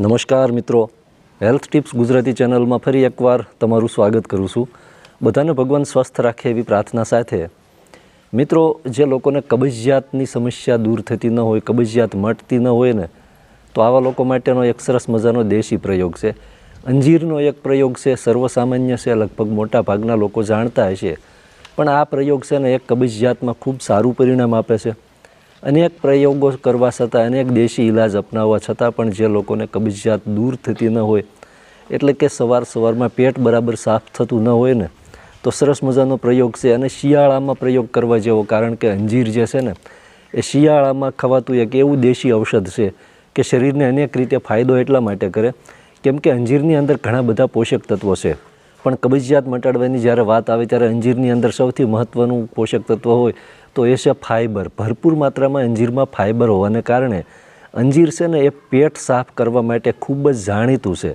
નમસ્કાર મિત્રો. Health tips Gujarati ચેનલમાં ફરી એકવાર તમારું સ્વાગત કરું છું. બધાને ભગવાન સ્વસ્થ રાખે એવી પ્રાર્થના સાથે. મિત્રો, જે લોકોને કબજિયાતની સમસ્યા દૂર થતી ન હોય, કબજિયાત મટતી ન હોય ને, તો આવા લોકો માટેનો એક સરસ મજાનો દેશી પ્રયોગ છે. અંજીરનો એક પ્રયોગ છે, સર્વસામાન્ય છે, લગભગ મોટા ભાગના લોકો જાણતા હશે. પણ આ પ્રયોગ છે ને, એક કબજિયાતમાં ખૂબ સારું પરિણામ આપે છે. અનેક પ્રયોગો કરવા છતાં અનેક દેશી ઇલાજ અપનાવવા છતાં પણ જે લોકોને કબજિયાત દૂર થતી ન હોય, એટલે કે સવાર સવારમાં પેટ બરાબર સાફ થતું ન હોય ને, તો સરસ મજાનો પ્રયોગ છે અને શિયાળામાં પ્રયોગ કરવા જેવો, કારણ કે અંજીર જે છે ને, એ શિયાળામાં ખવાતું એક એવું દેશી ઔષધ છે કે શરીરને અનેક રીતે ફાયદો એટલા માટે કરે, કેમ કે અંજીરની અંદર ઘણા બધા પોષક તત્વો છે. પણ કબજિયાત મટાડવાની જ્યારે વાત આવે ત્યારે અંજીરની અંદર સૌથી મહત્ત્વનું પોષક તત્વ હોય તો એ છે ફાઇબર ભરપૂર માત્રામાં અંજીરમાં ફાઇબર હોવાને કારણે અંજીર છે ને એ પેટ સાફ કરવા માટે ખૂબ જ જાણીતું છે.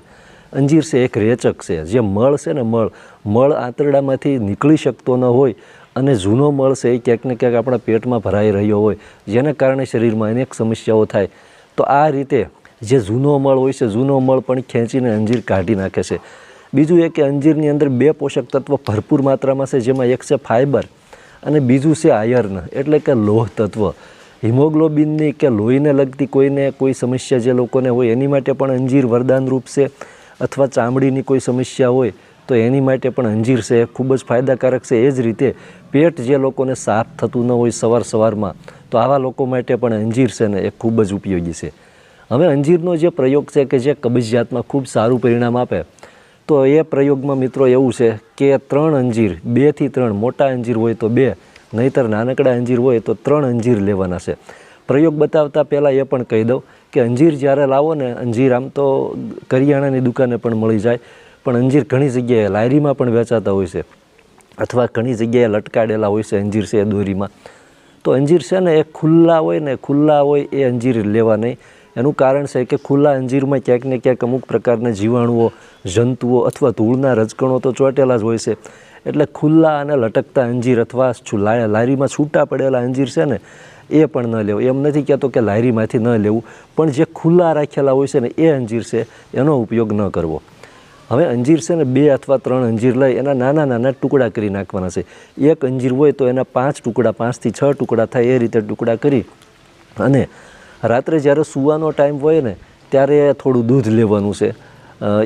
અંજીર છે એક રેચક છે. જે મળ છે ને મળ મળ આંતરડામાંથી નીકળી શકતો ન હોય અને જૂનો મળ છે એ ક્યાંક ને ક્યાંક આપણા પેટમાં ભરાઈ રહ્યો હોય, જેના કારણે શરીરમાં અનેક સમસ્યાઓ થાય. તો આ રીતે જે જૂનો મળ હોય છે, જૂનો મળ પણ ખેંચીને અંજીર કાઢી નાખે છે. બીજું એ કે અંજીરની અંદર બે પોષક તત્વો ભરપૂર માત્રામાં છે, જેમાં એક છે ફાઇબર અને બીજું છે આયર્ન, એટલે કે લોહ તત્વ હિમોગ્લોબિનની કે લોહીને લગતી કોઈને કોઈ સમસ્યા જે લોકોને હોય, એની માટે પણ અંજીર વરદાનરૂપ છે. અથવા ચામડીની કોઈ સમસ્યા હોય, તો એની માટે પણ અંજીર છે. ખૂબ જ ફાયદાકારક છે. એ જ રીતે પેટ જે લોકોને સાફ થતું ન હોય સવાર સવારમાં, તો આવા લોકો માટે પણ અંજીર છે ને એ ખૂબ જ ઉપયોગી છે. હવે અંજીરનો જે પ્રયોગ છે કે જે કબજિયાતમાં ખૂબ સારું પરિણામ આપે તો એ પ્રયોગમાં મિત્રો એવું છે કે ત્રણ અંજીર બેથી ત્રણ, મોટા અંજીર હોય તો બે, નહીતર નાનકડા અંજીર હોય તો ત્રણ અંજીર લેવાના છે. પ્રયોગ બતાવતા પહેલાં એ પણ કહી દઉં કે અંજીર જ્યારે લાવો ને, અંજીર આમ તો કરિયાણાની દુકાને પણ મળી જાય, પણ અંજીર ઘણી જગ્યાએ લાયરીમાં પણ વેચાતા હોય છે અથવા ઘણી જગ્યાએ લટકાડેલા હોય છે અંજીર છે દોરીમાં. તો અંજીર છે ને એ ખુલ્લા હોય ને ખુલ્લા હોય એ અંજીર લેવા નહીં. એનું કારણ છે કે ખુલ્લા અંજીરમાં ક્યાંક ને ક્યાંક અમુક પ્રકારના જીવાણુઓ, જંતુઓ અથવા ધૂળના રજકણો તો ચોંટેલા જ હોય છે. એટલે ખુલ્લા અને લટકતા અંજીર અથવા લારીમાં છૂટા પડેલા અંજીર છે ને, એ પણ ન લેવું. એમ નથી કહેતો કે લારીમાંથી ન લેવું, પણ જે ખુલ્લા રાખેલા હોય છે ને, એ અંજીર છે, એનો ઉપયોગ ન કરવો. હવે અંજીર છે ને, બે અથવા ત્રણ અંજીર લઈ, એના નાના નાના ટુકડા કરી નાખવાના છે. એક અંજીર હોય તો એના પાંચ ટુકડા, પાંચથી છ ટુકડા થાય એ રીતે ટુકડા કરી અને રાત્રે જ્યારે સૂવાનો ટાઈમ હોય ને, ત્યારે થોડું દૂધ લેવાનું છે.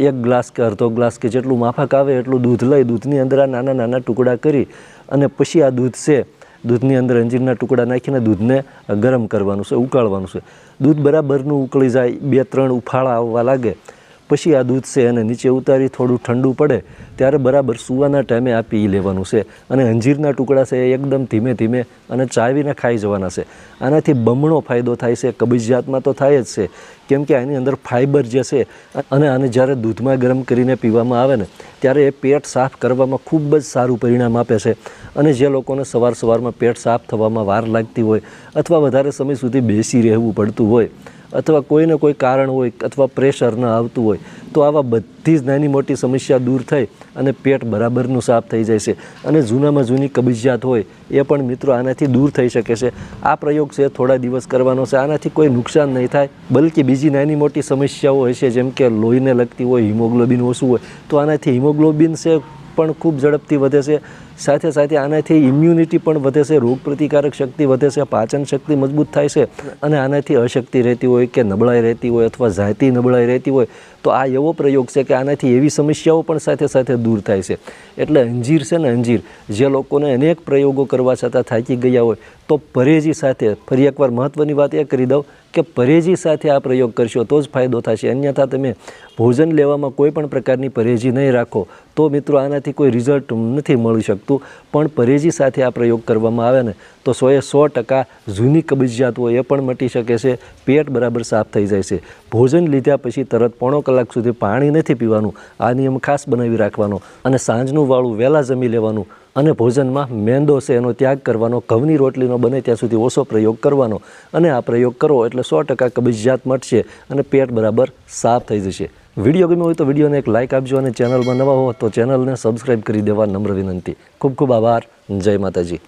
એક ગ્લાસ કે અડધો ગ્લાસ કે જેટલું માફક આવે એટલું દૂધ લઈ, દૂધની અંદર આ નાના નાના ટુકડા કરી અને પછી આ દૂધ છે, દૂધની અંદર અંજીરના ટુકડા નાખીને દૂધને ગરમ કરવાનું છે, ઉકાળવાનું છે. દૂધ બરાબરનું ઉકળી જાય, બે ત્રણ ઉફાળા આવવા લાગે પછી આ દૂધ છે એને નીચે ઉતારી થોડું ઠંડુ પડે, ત્યારે બરાબર સૂવાના ટાઈમે આ પી લેવાનું છે. અને અંજીરના ટુકડા છે એ એકદમ ધીમે ધીમે અને ચાવીને ખાઈ જવાના છે. આનાથી બમણો ફાયદો થાય છે કબજિયાતમાં તો થાય જ છે. કેમ કે આની અંદર ફાઇબર જે છે, અને આને જ્યારે દૂધમાં ગરમ કરીને પીવામાં આવે ને, ત્યારે એ પેટ સાફ કરવામાં ખૂબ જ સારું પરિણામ આપે છે. અને જે લોકોને સવાર સવારમાં પેટ સાફ થવામાં વાર લાગતી હોય, અથવા વધારે સમય સુધી બેસી રહેવું પડતું હોય અથવા કોઈને કોઈ કારણ હોય અથવા પ્રેશર ન આવતું હોય, તો આવા બધી જ નાની મોટી સમસ્યા દૂર થઈ અને પેટ બરાબરનું સાફ થઈ જાય છે. અને જૂનામાં જૂની કબજિયાત હોય એ પણ મિત્રો આનાથી દૂર થઈ શકે છે. આ પ્રયોગ છે, થોડા દિવસ કરવાનો છે. આનાથી કોઈ નુકસાન નહીં થાય, બલકે બીજી નાની મોટી સમસ્યાઓ છે જેમ કે લોહીને લગતી હોય, હિમોગ્લોબિન ઓછું હોય, તો આનાથી હિમોગ્લોબિન છે, પણ ખૂબ ઝડપથી વધે છે. સાથે સાથે આનાથી ઇમ્યુનિટી પણ વધે છે રોગ પ્રતિકારક શક્તિ વધે છે, પાચન શક્તિ મજબૂત થાય છે અને આનાથી અશક્તિ રહેતી હોય કે નબળાઈ રહેતી હોય અથવા જાતિ નબળાઈ રહેતી હોય, તો આ એવો પ્રયોગ છે કે આનાથી એવી સમસ્યાઓ પણ સાથે સાથે દૂર થાય છે. એટલે અંજીર છે ને અંજીર, જે લોકોને અનેક પ્રયોગો કરવા છતાં થાકી ગયા હોય, તો પરેજી સાથે, ફરી એકવાર મહત્ત્વની વાત એ કરી દઉં કે પરેજી સાથે આ પ્રયોગ કરશો તો જ ફાયદો થશે. અન્યથા તમે ભોજન લેવામાં કોઈ પણ પ્રકારની પરેજી નહીં રાખો, તો મિત્રો આનાથી કોઈ રિઝલ્ટ નથી મળી શકતું પણ પરેજી સાથે આ પ્રયોગ કરવામાં આવે ને, તો સોએ સો ટકા જૂની કબજિયાત હોય એ પણ મટી શકે છે, પેટ બરાબર સાફ થઈ જાય છે. ભોજન લીધા પછી તરત પોણો કલાક સુધી પાણી નથી પીવાનું, આ નિયમ ખાસ બનાવી રાખવાનો અને સાંજનું વાળું વહેલા જમી લેવાનું અને ભોજનમાં મેંદો છે એનો ત્યાગ કરવાનો, ઘઉંની રોટલીનો બને ત્યાં સુધી ઓછો પ્રયોગ કરવાનો. અને આ પ્રયોગ કરો એટલે સો ટકા કબજિયાત મટશે અને પેટ બરાબર સાફ થઈ જશે. વીડિયો ગમ્યો હોય તો વિડીયોને એક લાઇક આપજો અને ચેનલમાં નવા હો તો ચેનલને સબસ્ક્રાઈબ કરી દેવા નમ્ર વિનંતી. ખૂબ ખૂબ આભાર. જય માતાજી.